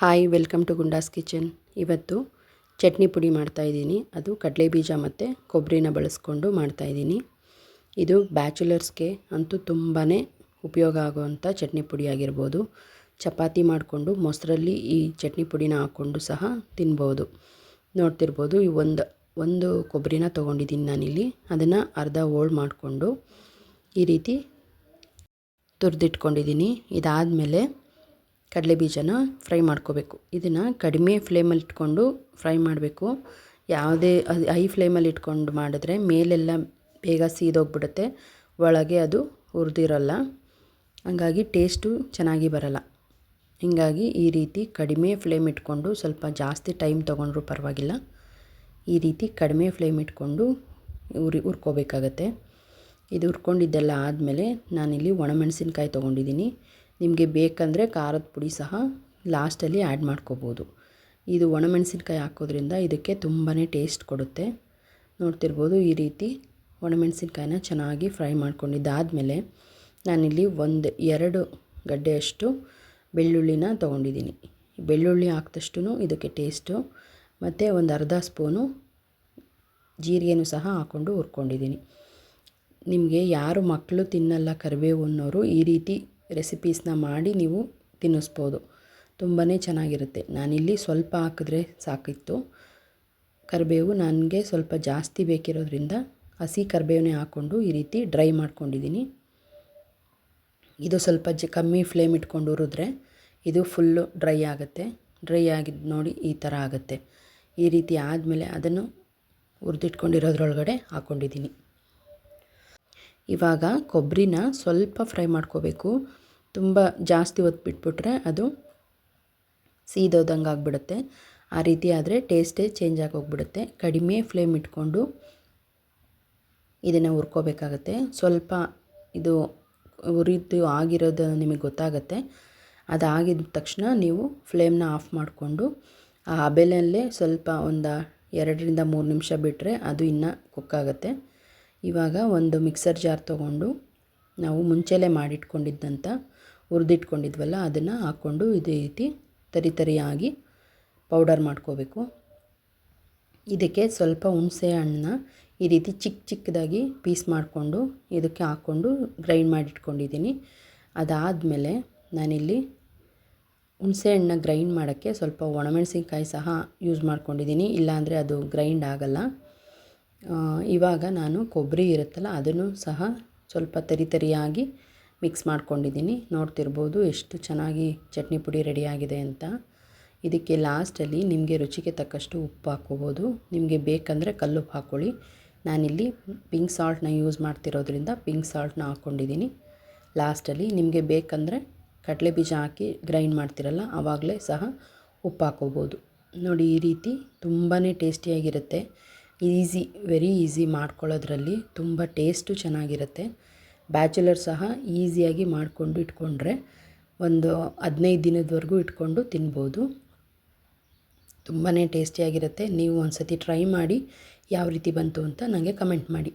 Hi welcome to Gunda's kitchen ಇವತ್ತು ಚಟ್ನಿ ಪುಡಿ ಮಾಡ್ತಾಯಿದ್ದೀನಿ ಅದು ಕಡಲೆ ಬೀಜ ಮತ್ತು ಕೊಬ್ಬರಿನ ಬಳಸ್ಕೊಂಡು ಮಾಡ್ತಾಯಿದ್ದೀನಿ ಇದು ಬ್ಯಾಚುಲರ್ಸ್ಗೆ ಅಂತೂ ತುಂಬಾ ಉಪಯೋಗ ಆಗುವಂಥ ಚಟ್ನಿ ಪುಡಿ ಆಗಿರ್ಬೋದು. ಚಪಾತಿ ಮಾಡಿಕೊಂಡು ಮೊಸರಲ್ಲಿ ಈ ಚಟ್ನಿ ಪುಡಿನ ಹಾಕ್ಕೊಂಡು ಸಹ ತಿನ್ಬೋದು. ನೋಡ್ತಿರ್ಬೋದು, ಈ ಒಂದು ಒಂದು ಕೊಬ್ಬರಿನ ತೊಗೊಂಡಿದ್ದೀನಿ ನಾನಿಲ್ಲಿ. ಅದನ್ನು ಅರ್ಧ ಓಲ್ಡ್ ಮಾಡಿಕೊಂಡು ಈ ರೀತಿ ತುರಿದಿಟ್ಕೊಂಡಿದ್ದೀನಿ. ಇದಾದಮೇಲೆ ಕಡಲೆ ಬೀಜನ ಫ್ರೈ ಮಾಡ್ಕೋಬೇಕು. ಇದನ್ನು ಕಡಿಮೆ ಫ್ಲೇಮಲ್ಲಿ ಇಟ್ಕೊಂಡು ಫ್ರೈ ಮಾಡಬೇಕು. ಯಾವುದೇ ಅದು ಹೈ ಫ್ಲೇಮಲ್ಲಿ ಇಟ್ಕೊಂಡು ಮಾಡಿದ್ರೆ ಮೇಲೆಲ್ಲ ಬೇಗ ಸೀದೋಗ್ಬಿಡುತ್ತೆ. ಒಳಗೆ ಅದು ಹುರಿದಿರಲ್ಲ. ಹಂಗಾಗಿ ಟೇಸ್ಟು ಚೆನ್ನಾಗಿ ಬರಲ್ಲ. ಹೀಗಾಗಿ ಈ ರೀತಿ ಕಡಿಮೆ ಫ್ಲೇಮ್ ಇಟ್ಕೊಂಡು ಸ್ವಲ್ಪ ಜಾಸ್ತಿ ಟೈಮ್ ತೊಗೊಂಡ್ರೂ ಪರವಾಗಿಲ್ಲ. ಈ ರೀತಿ ಕಡಿಮೆ ಫ್ಲೇಮ್ ಇಟ್ಕೊಂಡು ಉರಿ ಹುರ್ಕೋಬೇಕಾಗತ್ತೆ. ಇದು ಹುರ್ಕೊಂಡಿದ್ದೆಲ್ಲ ಆದಮೇಲೆ ನಾನಿಲ್ಲಿ ಒಣಮೆಣಸಿನ್ಕಾಯಿ ತೊಗೊಂಡಿದ್ದೀನಿ. ನಿಮಗೆ ಬೇಕಂದರೆ ಖಾರದ ಪುಡಿ ಸಹ ಲಾಸ್ಟಲ್ಲಿ ಆ್ಯಡ್ ಮಾಡ್ಕೋಬೋದು. ಇದು ಒಣಮೆಣಸಿನ್ಕಾಯಿ ಹಾಕೋದ್ರಿಂದ ಇದಕ್ಕೆ ತುಂಬಾ ಟೇಸ್ಟ್ ಕೊಡುತ್ತೆ. ನೋಡ್ತಿರ್ಬೋದು ಈ ರೀತಿ ಒಣಮೆಣಸಿನ್ಕಾಯಿನ ಚೆನ್ನಾಗಿ ಫ್ರೈ ಮಾಡ್ಕೊಂಡಿದ್ದಾದಮೇಲೆ ನಾನಿಲ್ಲಿ ಒಂದು ಎರಡು ಗಡ್ಡೆಯಷ್ಟು ಬೆಳ್ಳುಳ್ಳಿನ ತೊಗೊಂಡಿದ್ದೀನಿ. ಬೆಳ್ಳುಳ್ಳಿ ಹಾಕಿದಷ್ಟು ಇದಕ್ಕೆ ಟೇಸ್ಟು ಮತ್ತು ಒಂದು ಅರ್ಧ ಸ್ಪೂನು ಜೀರಿಗೆನೂ ಸಹ ಹಾಕ್ಕೊಂಡು ಹುರ್ಕೊಂಡಿದ್ದೀನಿ. ನಿಮಗೆ ಯಾರು ಮಕ್ಕಳು ತಿನ್ನಲ್ಲ ಕರಿಬೇವು ಅನ್ನೋರು ಈ ರೀತಿ ರೆಸಿಪೀಸ್ನ ಮಾಡಿ ನೀವು ತಿನ್ನಿಸ್ಬೋದು. ತುಂಬಾ ಚೆನ್ನಾಗಿರುತ್ತೆ. ನಾನಿಲ್ಲಿ ಸ್ವಲ್ಪ ಹಾಕಿದ್ರೆ ಸಾಕಿತ್ತು. ಕರಿಬೇವು ನನಗೆ ಸ್ವಲ್ಪ ಜಾಸ್ತಿ ಬೇಕಿರೋದ್ರಿಂದ ಹಸಿ ಕರಿಬೇವನ್ನೇ ಹಾಕ್ಕೊಂಡು ಈ ರೀತಿ ಡ್ರೈ ಮಾಡ್ಕೊಂಡಿದ್ದೀನಿ. ಇದು ಸ್ವಲ್ಪ ಜ ಕಮ್ಮಿ ಫ್ಲೇಮ್ ಇಟ್ಕೊಂಡು ಹುರಿದ್ರೆ ಇದು ಫುಲ್ಲು ಡ್ರೈ ಆಗುತ್ತೆ. ಡ್ರೈ ಆಗಿದ್ದು ನೋಡಿ ಈ ಥರ ಆಗುತ್ತೆ. ಈ ರೀತಿ ಆದಮೇಲೆ ಅದನ್ನು ಹುರಿದಿಟ್ಕೊಂಡಿರೋದ್ರೊಳಗಡೆ ಹಾಕ್ಕೊಂಡಿದ್ದೀನಿ ಇವಾಗ ಕೊಬ್ಬರಿನ ಸ್ವಲ್ಪ ಫ್ರೈ ಮಾಡ್ಕೋಬೇಕು. ತುಂಬ ಜಾಸ್ತಿ ಹೊತ್ತು ಬಿಟ್ಬಿಟ್ರೆ ಅದು ಸೀದೋದಂಗೆ ಆಗಿಬಿಡುತ್ತೆ. ಆ ರೀತಿ ಆದರೆ ಟೇಸ್ಟೇ ಚೇಂಜ್ ಆಗಿ ಹೋಗ್ಬಿಡುತ್ತೆ ಕಡಿಮೆ ಫ್ಲೇಮ್ ಇಟ್ಕೊಂಡು ಇದನ್ನು ಹುರ್ಕೋಬೇಕಾಗತ್ತೆ. ಸ್ವಲ್ಪ ಇದು ಉರಿದು ಆಗಿರೋದು ನಿಮಗೆ ಗೊತ್ತಾಗುತ್ತೆ. ಅದಾಗಿದ ತಕ್ಷಣ ನೀವು ಫ್ಲೇಮ್ನ ಆಫ್ ಮಾಡಿಕೊಂಡು ಆ ಹಬೆಲಲ್ಲೇ ಸ್ವಲ್ಪ ಒಂದು ಎರಡರಿಂದ ಮೂರು ನಿಮಿಷ ಬಿಟ್ಟರೆ ಅದು ಇನ್ನೂ ಕುಕ್ಕಾಗುತ್ತೆ. ಇವಾಗ ಒಂದು ಮಿಕ್ಸರ್ ಜಾರ್ ತೊಗೊಂಡು ನಾವು ಮುಂಚೆಲೇ ಮಾಡಿಟ್ಕೊಂಡಿದ್ದಂಥ ಹುರಿದಿಟ್ಕೊಂಡಿದ್ವಲ್ಲ ಅದನ್ನು ಹಾಕ್ಕೊಂಡು ಇದೇ ರೀತಿ ತರಿ ತರಿಯಾಗಿ ಪೌಡರ್ ಮಾಡ್ಕೋಬೇಕು. ಇದಕ್ಕೆ ಸ್ವಲ್ಪ ಹುಣಸೆ ಹಣ್ಣನ್ನ ಈ ರೀತಿ ಚಿಕ್ಕ ಚಿಕ್ಕದಾಗಿ ಪೀಸ್ ಮಾಡಿಕೊಂಡು ಇದಕ್ಕೆ ಹಾಕ್ಕೊಂಡು ಗ್ರೈಂಡ್ ಮಾಡಿಟ್ಕೊಂಡಿದ್ದೀನಿ. ಅದಾದಮೇಲೆ ನಾನಿಲ್ಲಿ ಹುಣಸೆ ಹಣ್ಣನ್ನ ಗ್ರೈಂಡ್ ಮಾಡೋಕ್ಕೆ ಸ್ವಲ್ಪ ಒಣಮೆಣಸಿನ್ಕಾಯಿ ಸಹ ಯೂಸ್ ಮಾಡ್ಕೊಂಡಿದ್ದೀನಿ. ಇಲ್ಲಾಂದರೆ ಅದು ಗ್ರೈಂಡ್ ಆಗೋಲ್ಲ. ಇವಾಗ ನಾನು ಕೊಬ್ಬರಿ ಇರುತ್ತಲ್ಲ, ಅದನ್ನು ಸಹ ಸ್ವಲ್ಪ ತರಿ ತರಿಯಾಗಿ ಮಿಕ್ಸ್ ಮಾಡ್ಕೊಂಡಿದ್ದೀನಿ. ನೋಡ್ತಿರ್ಬೋದು ಎಷ್ಟು ಚೆನ್ನಾಗಿ ಚಟ್ನಿ ಪುಡಿ ರೆಡಿಯಾಗಿದೆ ಅಂತ. ಇದಕ್ಕೆ ಲಾಸ್ಟಲ್ಲಿ ನಿಮಗೆ ರುಚಿಗೆ ತಕ್ಕಷ್ಟು ಉಪ್ಪು ಹಾಕ್ಕೋಬೋದು. ನಿಮಗೆ ಬೇಕಂದರೆ ಕಲ್ಲುಪ್ಪು ಹಾಕ್ಕೊಳ್ಳಿ. ನಾನಿಲ್ಲಿ ಪಿಂಕ್ ಸಾಲ್ಟ್ನ ಯೂಸ್ ಮಾಡ್ತಿರೋದ್ರಿಂದ ಪಿಂಕ್ ಸಾಲ್ಟ್ನ ಹಾಕ್ಕೊಂಡಿದ್ದೀನಿ. ಲಾಸ್ಟಲ್ಲಿ ನಿಮಗೆ ಬೇಕಂದರೆ ಕಡಲೆ ಬೀಜ ಹಾಕಿ ಗ್ರೈಂಡ್ ಮಾಡ್ತಿರಲ್ಲ ಆವಾಗಲೇ ಸಹ ಉಪ್ಪು ಹಾಕ್ಕೋಬೋದು. ನೋಡಿ ಈ ರೀತಿ ತುಂಬಾ ಟೇಸ್ಟಿಯಾಗಿರುತ್ತೆ ಈಸಿ ವೆರಿ ಈಸಿ ಮಾಡ್ಕೊಳ್ಳೋದ್ರಲ್ಲಿ ತುಂಬ ಟೇಸ್ಟು ಚೆನ್ನಾಗಿರುತ್ತೆ. ಬ್ಯಾಚುಲರ್ ಸಹ ಈಸಿಯಾಗಿ ಮಾಡಿಕೊಂಡು ಇಟ್ಕೊಂಡ್ರೆ ಒಂದು ಹದಿನೈದು ದಿನದವರೆಗೂ ಇಟ್ಕೊಂಡು ತಿನ್ಬೋದು. ತುಂಬಾ ಟೇಸ್ಟಿಯಾಗಿರುತ್ತೆ ನೀವು ಒಂದು ಸತಿ ಟ್ರೈ ಮಾಡಿ ಯಾವ ರೀತಿ ಬಂತು ಅಂತ ನನಗೆ ಕಮೆಂಟ್ ಮಾಡಿ.